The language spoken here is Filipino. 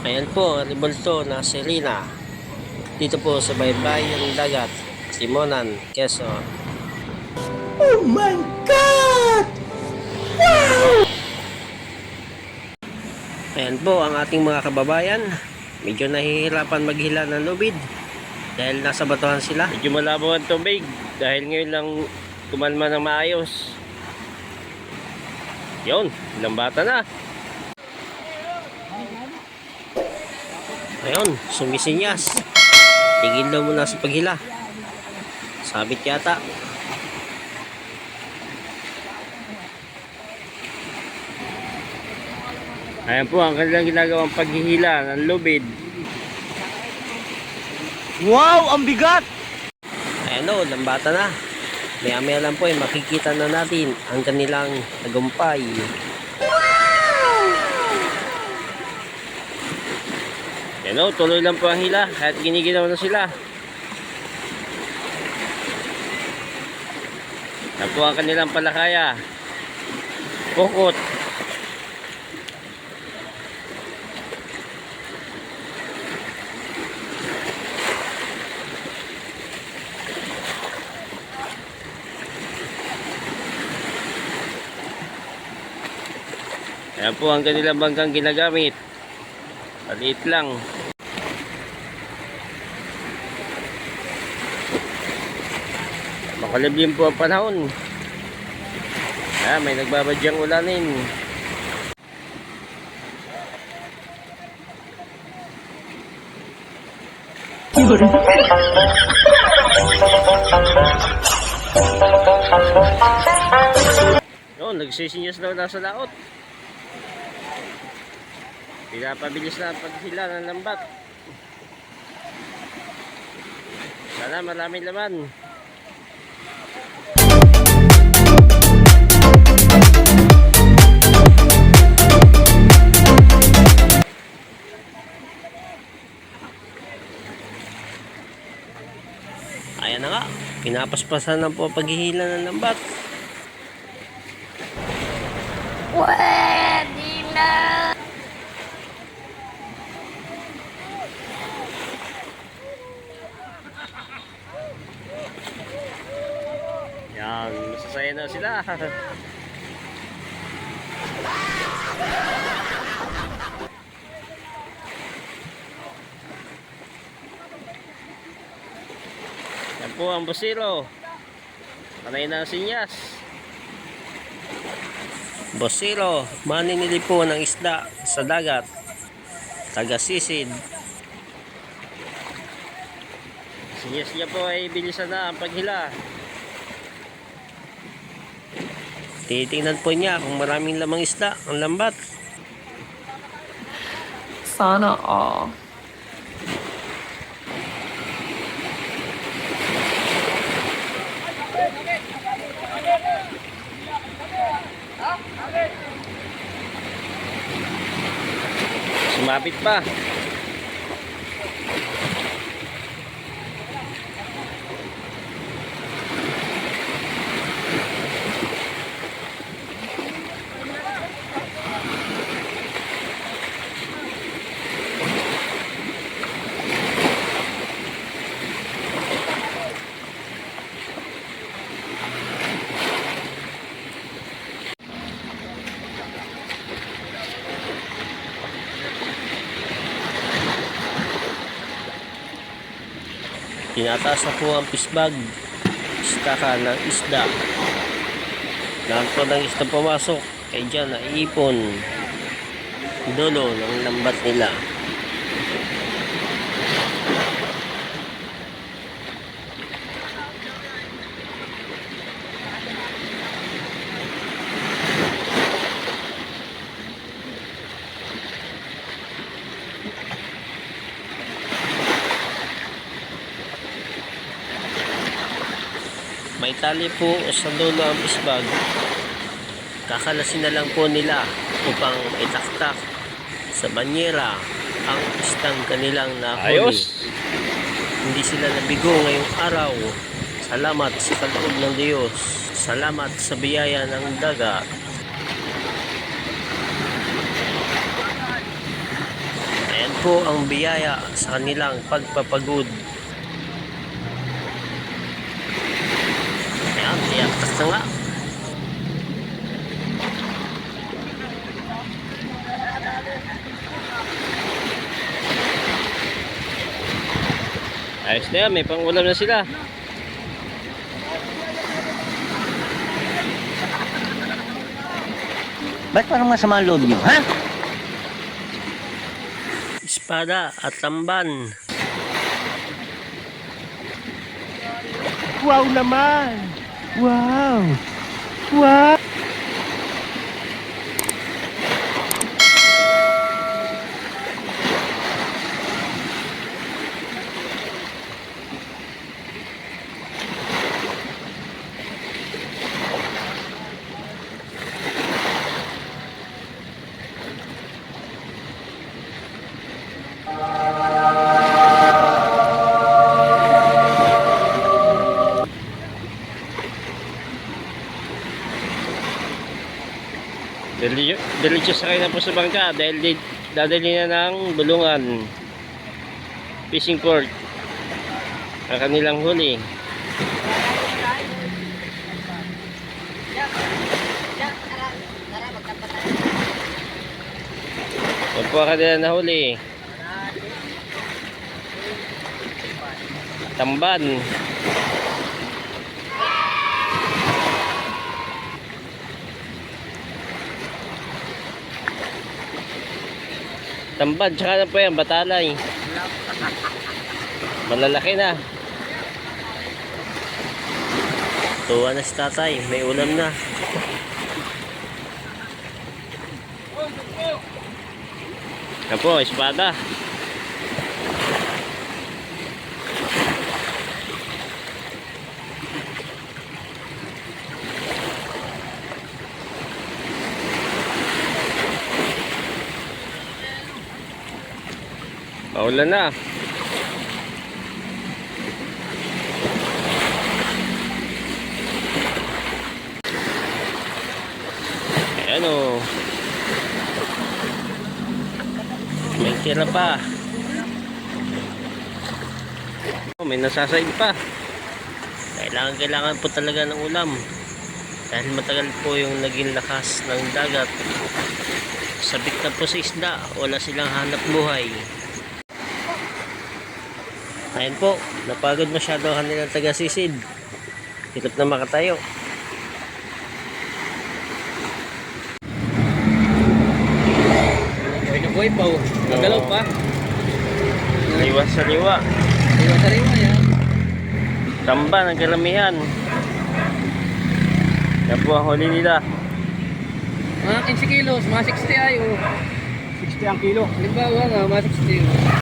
Ayan po, ang rebolto na Serena. Dito po sa baybayin ng dagat, Simonan, Quezon. Oh my God! Ayan po ang ating mga kababayan. Medyo nahihirapan maghila ng lubid dahil nasa batuhan sila. Medyo malabo ang tubig dahil ngayon lang kumalma ng maayos. Yun, ilang bata na. Ayun, sumisinyas. Tigil daw muna sa paghila. Sabit yata. Ayan po ang kanilang ginagawang paghihila ng lubid. Wow, ang bigat! Ayan o, lambata na. Maya maya lang po ay makikita na natin ang kanilang tagumpay. Ayan o, tuloy lang po ang hila kahit giniginaw na sila. Yan po ang kanilang palakaya. Pukot. Ayan po ang kanilang bangkang ginagamit. Maliit lang. Makaliblim po ang panahon. Ah, may nagbabadyang ulanin. Yun, nagsisinyas daw nasa laot. Pinapabilis na ang paghila ng lambat. Sana maraming laman. Ayan na nga. Pinapaspasan na po paghihila ng lambat. Yan, masasaya na sila. Yan po ang busilo. Panay na sinyas. Busilo, maninili po ng isda sa dagat. Taga-sisid. Sinyas niya po ay bilisan na ang paghila. Titingnan po niya kung maraming lamang isda ang lambat. Sana all. Sumabit pa. Tinataas na po ang pisbag. Istaka ng isda. Lahat po ng isda pumasok. Kaya dyan naiipon. Dulo ng lambat nila. Tali po sa dulo ang isbag. Kakalasin na lang po nila upang itaktak sa banyera ang istang kanilang nahuli. Ayos. Hindi sila nabigo ngayong araw. Salamat sa kaloob ng Diyos. Salamat sa biyaya ng dagat. Ayan po ang biyaya sa kanilang pagpapagod. Ayan, na nga. Ayos na yan, may pangulam na sila. Ba't parang masama ang loob niyo, ha? Espada at lamban. Wow naman! Wow! Wow! Dili- Diretso sa na po sa bangka dahil dadali na ng bulungan. Fishing port. Ang kanilang huli. Yan po ang kanilang nahuli. Tamban. Tambad, tsaka na po yan, batalay. Malalaki na. Tuwa na si tatay, may ulam na. Yan po, espada. Paulan na. Ayan o. May tira pa. Oh, may nasasaid pa. Kailangan kailangan po talaga ng ulam. Dahil matagal po yung naging lakas ng dagat. Sabik na po sa isda. Wala silang hanap buhay. Ayun po, napagod masyado ang kanilang taga-sisid. Hirap na makatayo. Buhay na buhay pa, oh. Nagalaw pa. Liwas sa liwa. Iwan sa rin mo, yan. Tamba ng karamihan. Yan po ang huli nila. Mga 15 kilos, mga 60 ay, oh. 60 ang kilo. Halimbawa nga, mga 60.